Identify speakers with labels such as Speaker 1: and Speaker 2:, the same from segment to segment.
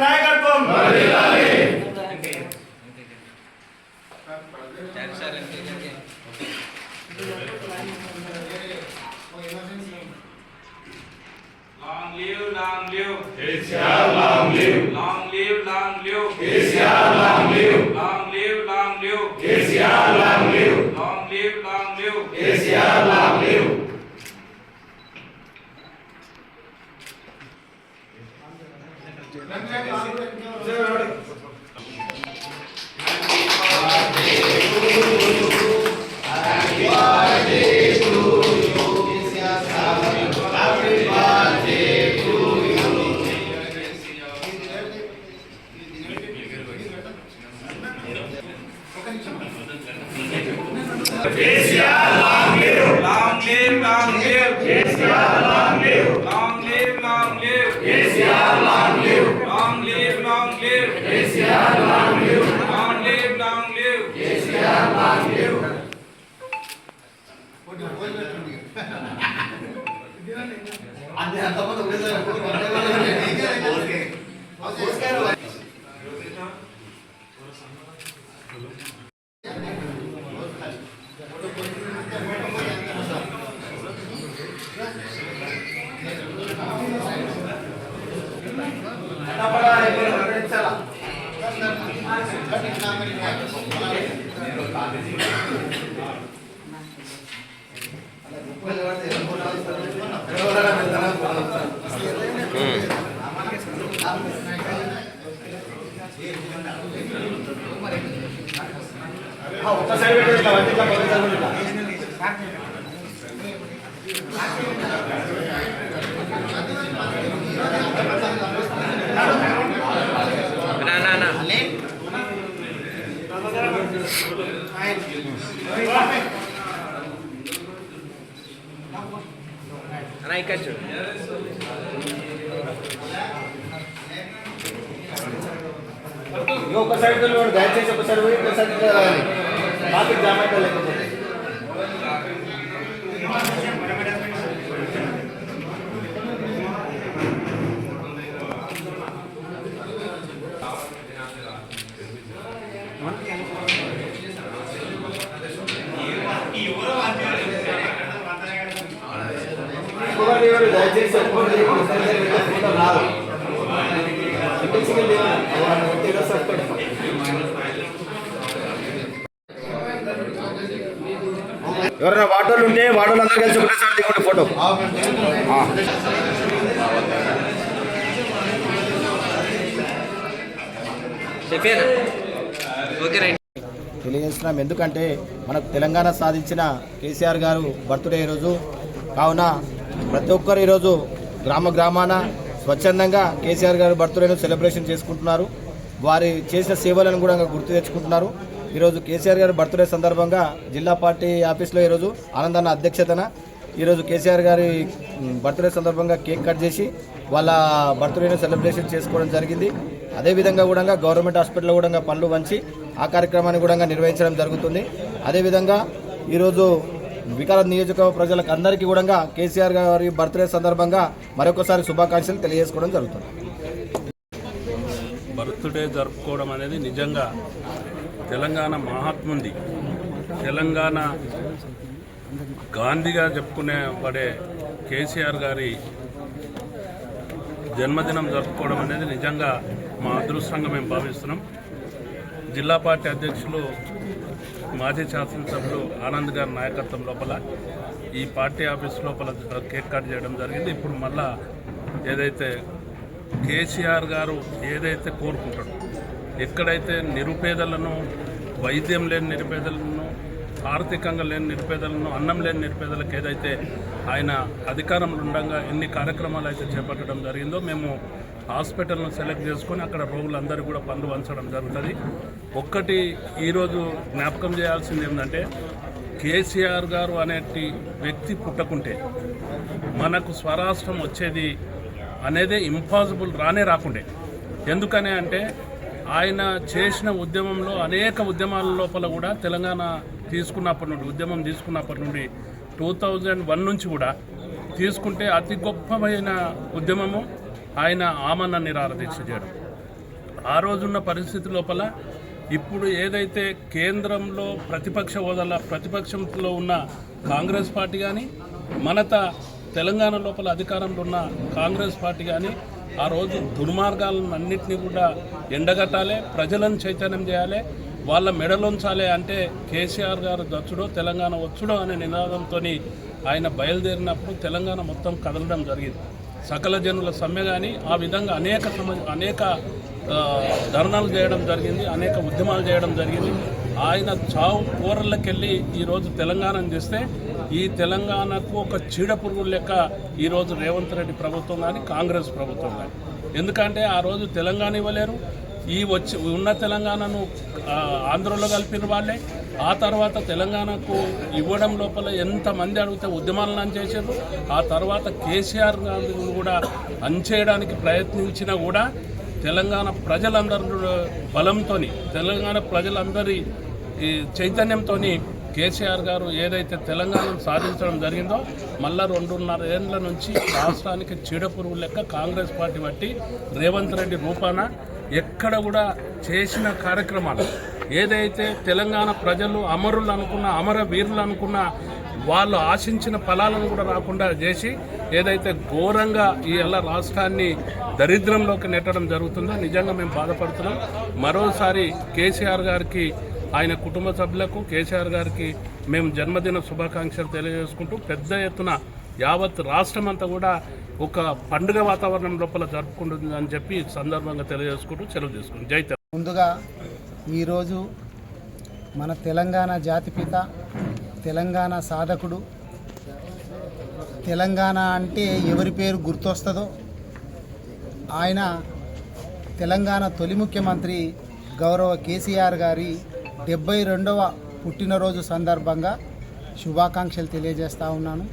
Speaker 1: నాయకత్వం
Speaker 2: Long live, long live.
Speaker 1: KCR long live
Speaker 2: Long live, long live.
Speaker 1: KCR long live
Speaker 2: Long live, long live.
Speaker 1: KCR long live ఒక్కసారి
Speaker 3: हा होता साहेब
Speaker 1: ఇక ఒక్కసారి తెలియదు దయచేసి ఒకసారి పోయి ఒకసారి రావాలి ట్రాఫిక్ జామ్ అయితే లేకపోతే దయచేసి ఒక్కటి ఒకసారి పెట్టే ఫోటో రాదు సింగిల్ ఎవరైనా వాటోలు ఉంటే వాటోలు అందరూ కలిసి ఒకటేసారి దిగండి ఫోటో. తెలియజేస్తున్నాం. ఎందుకంటే మనకు తెలంగాణ సాధించిన కేసీఆర్ గారు బర్త్డే ఈరోజు. కావున ప్రతి ఒక్కరు ఈరోజు గ్రామ గ్రామాన స్వచ్ఛందంగా కేసీఆర్ గారు బర్త్డేను సెలబ్రేషన్ చేసుకుంటున్నారు. వారి చేసిన సేవలను కూడా గుర్తు తెచ్చుకుంటున్నారు. ఈరోజు కేసీఆర్ గారి బర్త్డే సందర్భంగా జిల్లా పార్టీ ఆఫీస్లో ఈరోజు ఆనందన్న అధ్యక్షతన ఈరోజు కేసీఆర్ గారి బర్త్డే సందర్భంగా కేక్ కట్ చేసి వాళ్ళ బర్త్డేను సెలబ్రేషన్ చేసుకోవడం జరిగింది. అదేవిధంగా కూడా గవర్నమెంట్ హాస్పిటల్లో కూడా పనులు వంచి ఆ కార్యక్రమాన్ని కూడా నిర్వహించడం జరుగుతుంది. అదేవిధంగా ఈరోజు వికారాబాద్ నియోజక ప్రజలకు అందరికీ కూడా కేసీఆర్ గారి బర్త్డే సందర్భంగా మరొకసారి శుభాకాంక్షలు తెలియజేసుకోవడం జరుగుతుంది.
Speaker 4: బర్త్డే జరుపుకోవడం అనేది నిజంగా తెలంగాణ మహాత్ముంది. తెలంగాణ గాంధీగా చెప్పుకునే పడే కేసీఆర్ గారి జన్మదినం జరుపుకోవడం అనేది నిజంగా మా అదృష్టంగా మేము భావిస్తున్నాం. జిల్లా పార్టీ అధ్యక్షులు మాజీ శాసనసభ్యులు ఆనంద్ గారి నాయకత్వం లోపల ఈ పార్టీ ఆఫీస్ లోపల కేక్ కట్ చేయడం జరిగింది. ఇప్పుడు మళ్ళా ఏదైతే కేసీఆర్ గారు ఏదైతే కోరుకుంటాడో ఎక్కడైతే నిరుపేదలను వైద్యం లేని నిరుపేదలను ఆర్థికంగా లేని నిరుపేదలను అన్నం లేని నిరుపేదలకు ఏదైతే ఆయన అధికారంలో ఉండగా ఎన్ని కార్యక్రమాలు అయితే చేపట్టడం జరిగిందో మేము హాస్పిటల్ను సెలెక్ట్ చేసుకొని అక్కడ రోగులందరూ కూడా పనులు వంచడం జరుగుతుంది. ఒక్కటి ఈరోజు జ్ఞాపకం చేయాల్సింది ఏంటంటే కేసీఆర్ గారు అనేటి వ్యక్తి పుట్టకుంటే మనకు స్వరాష్ట్రం వచ్చేది అనేదే ఇంపాసిబుల్ రానే రాకుండే. ఎందుకని అంటే ఆయన చేసిన ఉద్యమంలో అనేక ఉద్యమాల లోపల కూడా తెలంగాణ తీసుకున్నప్పటి నుండి ఉద్యమం తీసుకున్నప్పటి నుండి టూ థౌజండ్ వన్ నుంచి కూడా తీసుకుంటే అతి గొప్పమైన ఉద్యమము ఆయన ఆమన్న నిరారదీక్ష చేయడం. ఆ రోజున్న పరిస్థితి లోపల ఇప్పుడు ఏదైతే కేంద్రంలో ప్రతిపక్ష హోదాల ప్రతిపక్షంలో ఉన్న కాంగ్రెస్ పార్టీ కానీ మనత తెలంగాణ లోపల అధికారంలో ఉన్న కాంగ్రెస్ పార్టీ కానీ ఆ రోజు దుర్మార్గాలను అన్నింటినీ కూడా ఎండగట్టాలి ప్రజలను చైతన్యం చేయాలి వాళ్ళ మెడలుంచాలి అంటే కేసీఆర్ గారు దచ్చుడో తెలంగాణ వచ్చుడో అనే నినాదంతో ఆయన బయలుదేరినప్పుడు తెలంగాణ మొత్తం కదలడం జరిగింది. సకల జనుల సమ్మె కానీ ఆ విధంగా అనేక సమ అనేక ధర్నాలు చేయడం జరిగింది అనేక ఉద్యమాలు చేయడం జరిగింది. ఆయన చావు కూరళ్ళకెళ్ళి ఈరోజు తెలంగాణను చేస్తే ఈ తెలంగాణకు ఒక చీడపురుగు లెక్క ఈరోజు రేవంత్ రెడ్డి ప్రభుత్వం కానీ కాంగ్రెస్ ప్రభుత్వం కానీ. ఎందుకంటే ఆ రోజు తెలంగాణ ఇవ్వలేరు. ఈ వచ్చి ఉన్న తెలంగాణను ఆంధ్రలో కలిపిన వాళ్ళే. ఆ తర్వాత తెలంగాణకు ఇవ్వడం లోపల ఎంతమంది అడిగితే ఉద్యమాలను అంచేసారు ఆ తర్వాత కేసీఆర్ గారిని కూడా అంచేయడానికి ప్రయత్నించినా కూడా తెలంగాణ ప్రజలందరూ బలంతో తెలంగాణ ప్రజలందరి ఈ చైతన్యంతో కేసీఆర్ గారు ఏదైతే తెలంగాణను సాధించడం జరిగిందో మళ్ళా రెండున్నర ఏళ్ళ నుంచి రాష్ట్రానికి చీడపురుగు లెక్క కాంగ్రెస్ పార్టీ బట్టి రేవంత్ రెడ్డి రూపాన ఎక్కడ కూడా చేసిన కార్యక్రమాలు ఏదైతే తెలంగాణ ప్రజలు అమరులు అనుకున్న అమర వీరులు అనుకున్న వాళ్ళు ఆశించిన ఫలాలను కూడా రాకుండా చేసి ఏదైతే ఘోరంగా ఈ ఎలా రాష్ట్రాన్ని దరిద్రంలోకి నెట్టడం జరుగుతుందో నిజంగా మేము బాధపడుతున్నాం. మరోసారి కేసీఆర్ గారికి ఆయన కుటుంబ సభ్యులకు కేసీఆర్ గారికి మేము జన్మదిన శుభాకాంక్షలు తెలియజేసుకుంటూ పెద్ద ఎత్తున యావత్ రాష్ట్రం అంతా కూడా ఒక పండుగ వాతావరణం లోపల జరుపుకుంటుందని చెప్పి సందర్భంగా తెలియజేసుకుంటూ సెలవు చేసుకుంటాం జై
Speaker 5: ముందుగా ఈరోజు మన తెలంగాణ జాతిపిత తెలంగాణ సాధకుడు తెలంగాణ అంటే ఎవరి పేరు గుర్తొస్తుందో ఆయన తెలంగాణ తొలి ముఖ్యమంత్రి గౌరవ కేసీఆర్ గారి డెబ్బై రెండవ పుట్టినరోజు సందర్భంగా శుభాకాంక్షలు తెలియజేస్తూ ఉన్నాను.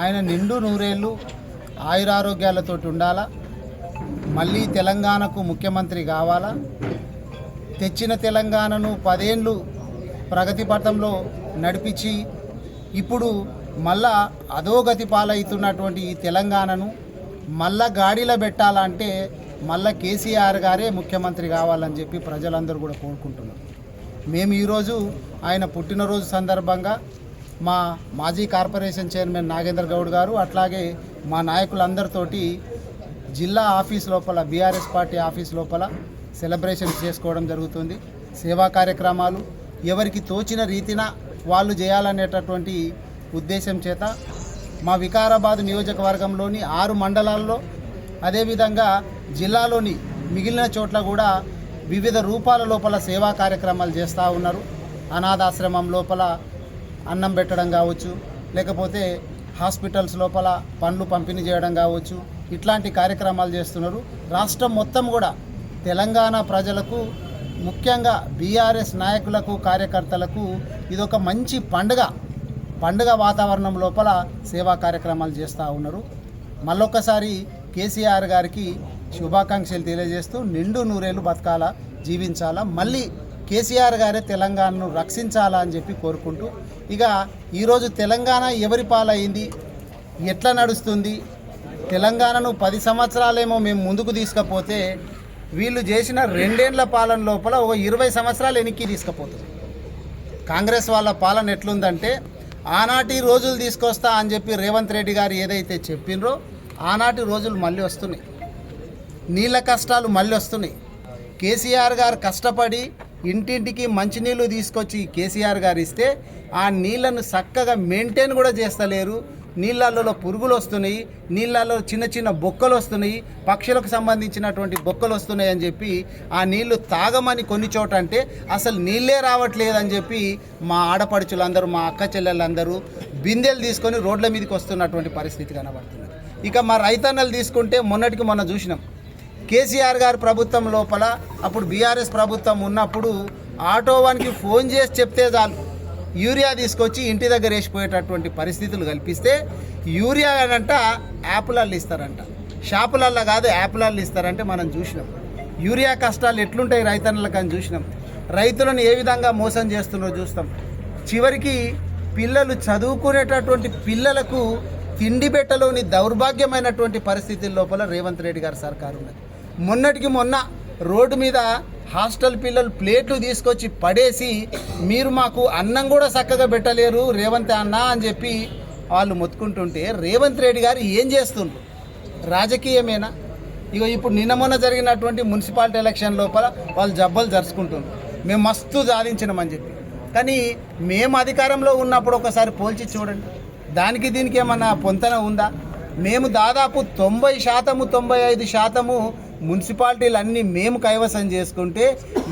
Speaker 5: ఆయన నిండు నూరేళ్ళు ఆయురారోగ్యాలతో ఉండాలా? మళ్ళీ తెలంగాణకు ముఖ్యమంత్రి కావాలా? తెచ్చిన తెలంగాణను పదేళ్ళు ప్రగతి పథంలో నడిపించి ఇప్పుడు మళ్ళా అధోగతి పాలవుతున్నటువంటి ఈ తెలంగాణను మళ్ళా గాడిలో పెట్టాలంటే మళ్ళా కేసీఆర్ గారే ముఖ్యమంత్రి కావాలని చెప్పి ప్రజలందరూ కూడా కోరుకుంటున్నారు. మేము ఈరోజు ఆయన పుట్టినరోజు సందర్భంగా మా మాజీ కార్పొరేషన్ చైర్మన్ నాగేంద్ర గౌడ్ గారు అట్లాగే మా నాయకులందరితోటి జిల్లా ఆఫీస్ లోపల బీఆర్ఎస్ పార్టీ ఆఫీస్ లోపల సెలబ్రేషన్ చేసుకోవడం జరుగుతుంది. సేవా కార్యక్రమాలు ఎవరికి తోచిన రీతిన వాళ్ళు చేయాలనేటటువంటి ఉద్దేశం చేత మా వికారాబాద్ నియోజకవర్గంలోని ఆరు మండలాల్లో అదేవిధంగా జిల్లాలోని మిగిలిన చోట్ల కూడా వివిధ రూపాల లోపల సేవా కార్యక్రమాలు చేస్తూ ఉన్నారు. అనాథాశ్రమం లోపల అన్నం పెట్టడం కావచ్చు లేకపోతే హాస్పిటల్స్ లోపల పండ్లు పంపిణీ చేయడం కావచ్చు ఇట్లాంటి కార్యక్రమాలు చేస్తున్నారు. రాష్ట్రం మొత్తం కూడా తెలంగాణ ప్రజలకు ముఖ్యంగా బీఆర్ఎస్ నాయకులకు కార్యకర్తలకు ఇదొక మంచి పండుగ పండుగ వాతావరణం లోపల సేవా కార్యక్రమాలు చేస్తూ ఉన్నారు. మళ్ళొక్కసారి కేసీఆర్ గారికి శుభాకాంక్షలు తెలియజేస్తూ నిండు నూరేళ్ళు బతకాల. జీవించాలా? మళ్ళీ కేసీఆర్ గారే తెలంగాణను రక్షించాలా అని చెప్పి కోరుకుంటూ ఇక ఈరోజు తెలంగాణ ఎవరి పాలైంది? ఎట్లా నడుస్తుంది? తెలంగాణను పది సంవత్సరాలేమో మేము ముందుకు తీసుకపోతే వీళ్ళు చేసిన రెండేండ్ల పాలన లోపల ఒక ఇరవై సంవత్సరాలు వెనక్కి తీసుకుపోతుంది కాంగ్రెస్ వాళ్ళ పాలన ఎట్లుందంటే ఆనాటి రోజులు తీసుకొస్తా అని చెప్పి రేవంత్ రెడ్డి గారు ఏదైతే చెప్పినరో ఆనాటి రోజులు మళ్ళీ వస్తున్నాయి. నీళ్ళ కష్టాలు మళ్ళీ వస్తున్నాయి. కేసీఆర్ గారు కష్టపడి ఇంటింటికి మంచినీళ్ళు తీసుకొచ్చి కేసీఆర్ గారు ఇస్తే ఆ నీళ్ళను చక్కగా మెయింటైన్ కూడా చేస్తలేరు. నీళ్ళల్లో పురుగులు వస్తున్నాయి నీళ్ళల్లో చిన్న చిన్న బొక్కలు వస్తున్నాయి పక్షులకు సంబంధించినటువంటి బొక్కలు వస్తున్నాయి అని చెప్పి ఆ నీళ్ళు తాగమని కొన్ని చోట అంటే అసలు నీళ్ళే రావట్లేదని చెప్పి మా ఆడపడుచులందరూ మా అక్క చెల్లెళ్ళందరూ బిందెలు తీసుకొని రోడ్ల మీదకి వస్తున్నటువంటి పరిస్థితి కనబడుతుంది ఇక మా రైతన్నలు తీసుకుంటే మొన్నటికి మొన్న చూసినాం. కేసీఆర్ గారి ప్రభుత్వం లోపల అప్పుడు బీఆర్ఎస్ ప్రభుత్వం ఉన్నప్పుడు ఆటోవానికి ఫోన్ చేసి చెప్తే చాలు. యూరియా తీసుకొచ్చి ఇంటి దగ్గర వేసిపోయేటటువంటి పరిస్థితులు కల్పిస్తే యూరియా అంట యాప్లల్లో ఇస్తారంట. షాపులల్లో కాదు యాప్లల్లో ఇస్తారంటే మనం చూసినాం. యూరియా కష్టాలు ఎట్లుంటాయి రైతన్నలకు అని చూసినాం. రైతులను ఏ విధంగా మోసం చేస్తున్నారో చూస్తాం. చివరికి పిల్లలు చదువుకునేటటువంటి పిల్లలకు తిండి పెట్టలోని దౌర్భాగ్యమైనటువంటి పరిస్థితుల లోపల రేవంత్ రెడ్డి గారి సర్కారు ఉన్నది. మొన్నటికి మొన్న రోడ్డు మీద హాస్టల్ పిల్లలు ప్లేట్లు తీసుకొచ్చి పడేసి మీరు మాకు అన్నం కూడా చక్కగా పెట్టలేరు రేవంత్ అన్న అని చెప్పి వాళ్ళు మొత్తుకుంటుంటే రేవంత్ రెడ్డి గారు ఏం చేస్తుండ్రు? రాజకీయమేనా? ఇగో ఇప్పుడు నిన్న మొన్న జరిగినటువంటి మున్సిపాలిటీ ఎలక్షన్ లోపల వాళ్ళు జబ్బలు జరుచుకుంటున్నారు మేము మస్తు సాధించినామని చెప్పి. కానీ మేము అధికారంలో ఉన్నప్పుడు ఒకసారి పోల్చి చూడండి. దానికి దీనికి ఏమన్నా పొంతన ఉందా? మేము దాదాపు తొంభై శాతము తొంభై ఐదు శాతము మున్సిపాలిటీలు అన్నీ మేము కైవసం చేసుకుంటే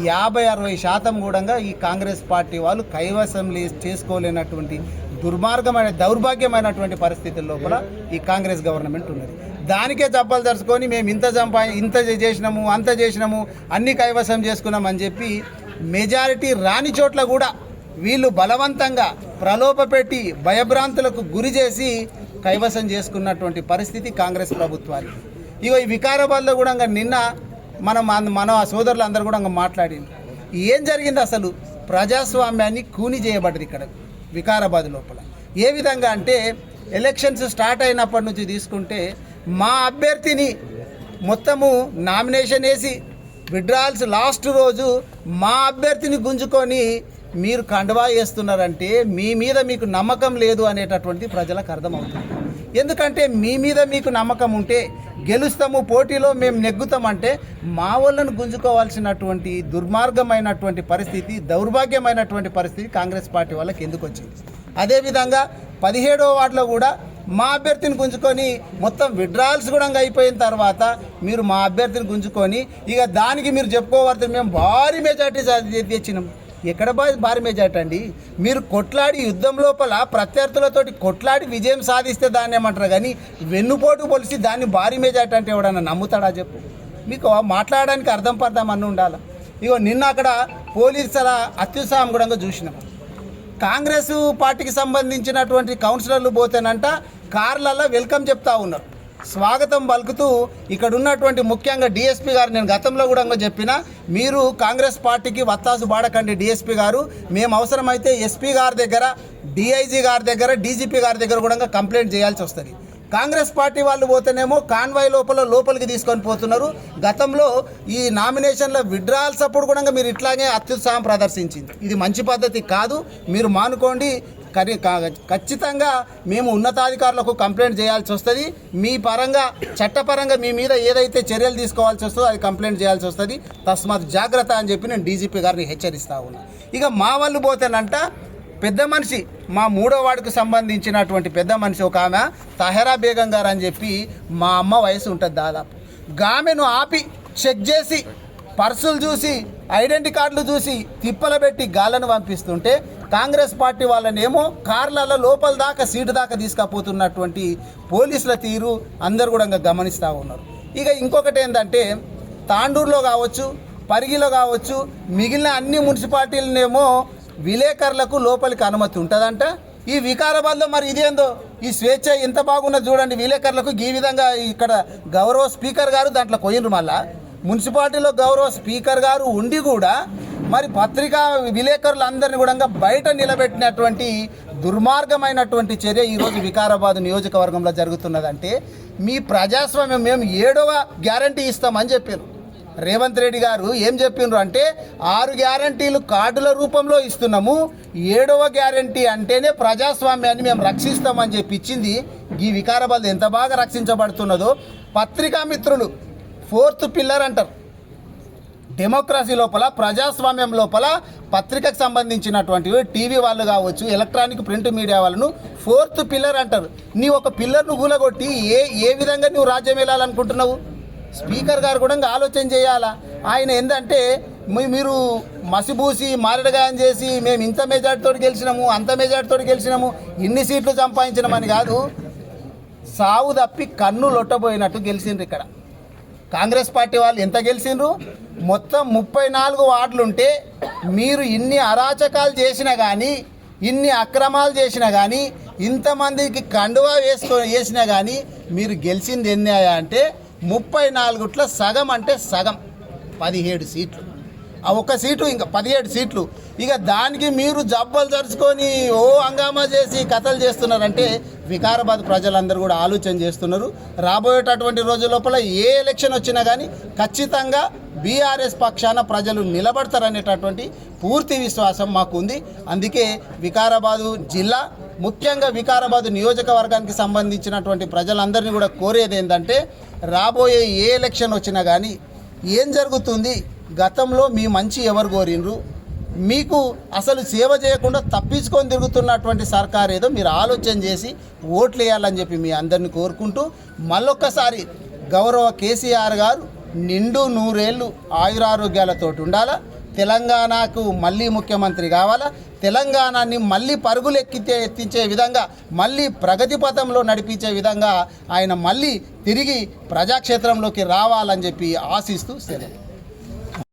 Speaker 5: యాభై అరవై శాతం కూడా ఈ కాంగ్రెస్ పార్టీ వాళ్ళు కైవసం లే- చేసుకోలేనటువంటి దుర్మార్గమైన దౌర్భాగ్యమైనటువంటి పరిస్థితుల లోపల ఈ కాంగ్రెస్ గవర్నమెంట్ ఉన్నది. దానికే జబ్బలు దరుచుకొని మేము ఇంత సంపా ఇంత చేసినాము అంత చేసినాము అన్ని కైవసం చేసుకున్నాం అని చెప్పి మెజారిటీ రాని చోట్ల కూడా వీళ్ళు బలవంతంగా ప్రలోభ పెట్టి భయభ్రాంతులకు గురి చేసి కైవసం చేసుకున్నటువంటి పరిస్థితి కాంగ్రెస్ ప్రభుత్వానికి. ఇగో ఈ వికారాబాద్లో కూడా ఇంకా నిన్న మనం మన సోదరులు అందరూ కూడా ఇంకా మాట్లాడింది ఏం జరిగింది అసలు? ప్రజాస్వామ్యాన్ని కూని చేయబడ్డది ఇక్కడ వికారాబాద్ లోపల. ఏ విధంగా అంటే ఎలక్షన్స్ స్టార్ట్ అయినప్పటి నుంచి తీసుకుంటే మా అభ్యర్థిని మొత్తము నామినేషన్ వేసి విడ్రాల్స్ లాస్ట్ రోజు మా అభ్యర్థిని గుంజుకొని మీరు కండువా వేస్తున్నారంటే మీ మీద మీకు నమ్మకం లేదు అనేటటువంటిది ప్రజలకు అర్థమవుతుంది. ఎందుకంటే మీ మీద మీకు నమ్మకం ఉంటే గెలుస్తాము పోటీలో మేము నెగ్గుతామంటే మా వాళ్ళను గుంజుకోవాల్సినటువంటి దుర్మార్గమైనటువంటి పరిస్థితి దౌర్భాగ్యమైనటువంటి పరిస్థితి కాంగ్రెస్ పార్టీ వాళ్ళకి ఎందుకు వచ్చింది? అదేవిధంగా పదిహేడవ వార్డులో కూడా మా అభ్యర్థిని గుంజుకొని మొత్తం విడ్రాల్స్ కూడా అయిపోయిన తర్వాత మీరు మా అభ్యర్థిని గుంజుకొని ఇక దానికి మీరు చెప్పుకోవద్దు మేము భారీ మెజార్టీ తెచ్చినాం. ఎక్కడ భారీ మెజార్టీ అండి? మీరు కొట్లాడి యుద్ధం లోపల ప్రత్యర్థులతోటి కొట్లాడి విజయం సాధిస్తే దాన్ని ఏమంటారు? కానీ వెన్నుపోటు పొలిసి దాన్ని భారీ మెజార్టీ అంటే ఎవడన్నా నమ్ముతాడా చెప్పు? మీకు మాట్లాడడానికి అర్థం పర్థం అన్న ఉండాలి. ఇగో నిన్న అక్కడ పోలీసుల అత్యుత్సాహం కూడా చూసినాం. కాంగ్రెస్ పార్టీకి సంబంధించినటువంటి కౌన్సిలర్లు పోతేనంట కార్లలో వెల్కమ్ చెప్తా ఉన్నారు. స్వాగతం పలుకుతూ ఇక్కడ ఉన్నటువంటి ముఖ్యంగా డిఎస్పీ గారు నేను గతంలో కూడా చెప్పిన మీరు కాంగ్రెస్ పార్టీకి వత్తాసు బాడకండి డిఎస్పీ గారు. మేము అవసరమైతే ఎస్పీ గారి దగ్గర డిఐజీ గారి దగ్గర డీజీపీ గారి దగ్గర కూడా కంప్లైంట్ చేయాల్సి వస్తుంది. కాంగ్రెస్ పార్టీ వాళ్ళు పోతేనేమో కాన్వాయ్ లోపల లోపలికి తీసుకొని పోతున్నారు. గతంలో ఈ నామినేషన్ల విడ్రాల్స్ అప్పుడు కూడా మీరు ఇట్లాగే అత్యుత్సాహం ప్రదర్శించింది. ఇది మంచి పద్ధతి కాదు. మీరు మానుకోండి. ఖచ్చితంగా మేము ఉన్నతాధికారులకు కంప్లైంట్ చేయాల్సి వస్తుంది. మీ పరంగా చట్టపరంగా మీ మీద ఏదైతే చర్యలు తీసుకోవాల్సి వస్తుందో అది కంప్లైంట్ చేయాల్సి వస్తుంది. తస్మాత్ జాగ్రత్త అని చెప్పి నేను డీజీపీ గారిని హెచ్చరిస్తా ఉన్నా. ఇక మా వాళ్ళు పోతేనంట పెద్ద మనిషి మా మూడో వాడికి సంబంధించినటువంటి పెద్ద మనిషి ఒక ఆమె తహెరా బేగం గారు అని చెప్పి మా అమ్మ వయసు ఉంటుంది దాదాపు. గామెను ఆపి చెక్ చేసి పర్సులు చూసి ఐడెంటి కార్డులు చూసి తిప్పలు పెట్టి గాలను పంపిస్తుంటే కాంగ్రెస్ పార్టీ వాళ్ళనేమో కార్లలో లోపల దాకా సీటు దాకా తీసుకపోతున్నటువంటి పోలీసుల తీరు అందరు కూడా ఇంకా గమనిస్తూ ఉన్నారు. ఇక ఇంకొకటి ఏంటంటే తాండూరులో కావచ్చు పరిగిలో కావచ్చు మిగిలిన అన్ని మున్సిపాలిటీలనేమో విలేకరులకు లోపలికి అనుమతి ఉంటుందంట. ఈ వికారాబాద్లో మరి ఇదేందో ఈ స్వేచ్ఛ ఎంత బాగున్నది చూడండి విలేకరులకు ఈ విధంగా ఇక్కడ గౌరవ స్పీకర్ గారు దాంట్లో కొయ్యరు మళ్ళా. మున్సిపాలిటీలో గౌరవ స్పీకర్ గారు ఉండి కూడా మరి పత్రికా విలేకరులందరినీ కూడా బయట నిలబెట్టినటువంటి దుర్మార్గమైనటువంటి చర్య ఈరోజు వికారాబాద్ నియోజకవర్గంలో జరుగుతున్నదంటే మీ ప్రజాస్వామ్యం మేము ఏడవ గ్యారంటీ ఇస్తామని చెప్పారు. రేవంత్ రెడ్డి గారు ఏం చెప్పిండ్రు అంటే ఆరు గ్యారంటీలు కార్డుల రూపంలో ఇస్తున్నాము ఏడవ గ్యారంటీ అంటేనే ప్రజాస్వామ్యాన్ని మేము రక్షిస్తామని చెప్పి ఇచ్చింది. ఈ వికారాబాద్ ఎంత బాగా రక్షించబడుతున్నదో పత్రికా మిత్రులు ఫోర్త్ పిల్లర్ అంటారు. డెమోక్రసీ లోపల ప్రజాస్వామ్యం లోపల పత్రికకు సంబంధించినటువంటివి టీవీ వాళ్ళు కావచ్చు ఎలక్ట్రానిక్ ప్రింట్ మీడియా వాళ్ళను ఫోర్త్ పిల్లర్ అంటారు. నీ ఒక పిల్లర్ను కూలగొట్టి ఏ ఏ విధంగా నువ్వు రాజ్యం వెళ్ళాలనుకుంటున్నావు స్పీకర్ గారు కూడా ఇంకా ఆలోచన చేయాలా? ఆయన ఏంటంటే మీ- మీరు మసిబూసి మారడగాయం చేసి మేము ఇంత మెజార్టీతో గెలిచినాము అంత మెజార్టీతో గెలిచినాము ఇన్ని సీట్లు సంపాదించినామని కాదు సావు తప్పి కన్ను లొట్టబోయినట్టు గెలిచిండ్రు ఇక్కడ. కాంగ్రెస్ పార్టీ వాళ్ళు ఎంత గెలిచిండ్రు? మొత్తం ముప్పై నాలుగు వార్డులుంటే మీరు ఇన్ని అరాచకాలు చేసినా కానీ ఇన్ని అక్రమాలు చేసినా కానీ ఇంతమందికి కండువా వేసుకో వేసినా కానీ మీరు గెలిచింది ఎన్ని అంటే ముప్పై నాలుగుట్ల సగం అంటే సగం. పదిహేడు సీట్లు. ఆ ఒక్క సీటు ఇంకా పదిహేడు సీట్లు. ఇక దానికి మీరు జబ్బలు జరుచుకొని ఓ హంగామా చేసి కథలు చేస్తున్నారంటే వికారాబాద్ ప్రజలందరూ కూడా ఆలోచన చేస్తున్నారు. రాబోయేటటువంటి రోజు లోపల ఏ ఎలక్షన్ వచ్చినా కానీ ఖచ్చితంగా బీఆర్ఎస్ పక్షాన ప్రజలు నిలబడతారనేటటువంటి పూర్తి విశ్వాసం మాకు ఉంది అందుకే వికారాబాదు జిల్లా ముఖ్యంగా వికారాబాద్ నియోజకవర్గానికి సంబంధించినటువంటి ప్రజలందరినీ కూడా కోరేది ఏంటంటే రాబోయే ఏ ఎలక్షన్ వచ్చినా కానీ ఏం జరుగుతుంది? గతంలో మీ మంచి ఎవరు కోరిండ్రు మీకు అసలు సేవ చేయకుండా తప్పించుకొని తిరుగుతున్నటువంటి సర్కార్ ఏదో మీరు ఆలోచన చేసి ఓట్లు వేయాలని చెప్పి మీ అందరిని కోరుకుంటూ మళ్ళొక్కసారి గౌరవ కేసీఆర్ గారు నిండు నూరేళ్ళు ఆయురారోగ్యాలతో ఉండాలా? తెలంగాణకు మళ్ళీ ముఖ్యమంత్రి కావాలా? తెలంగాణని మళ్ళీ పరుగులు ఎక్కితే ఎత్తించే విధంగా మళ్ళీ ప్రగతి పథంలో నడిపించే విధంగా ఆయన మళ్ళీ తిరిగి ప్రజాక్షేత్రంలోకి రావాలని చెప్పి ఆశిస్తూ సెలవు.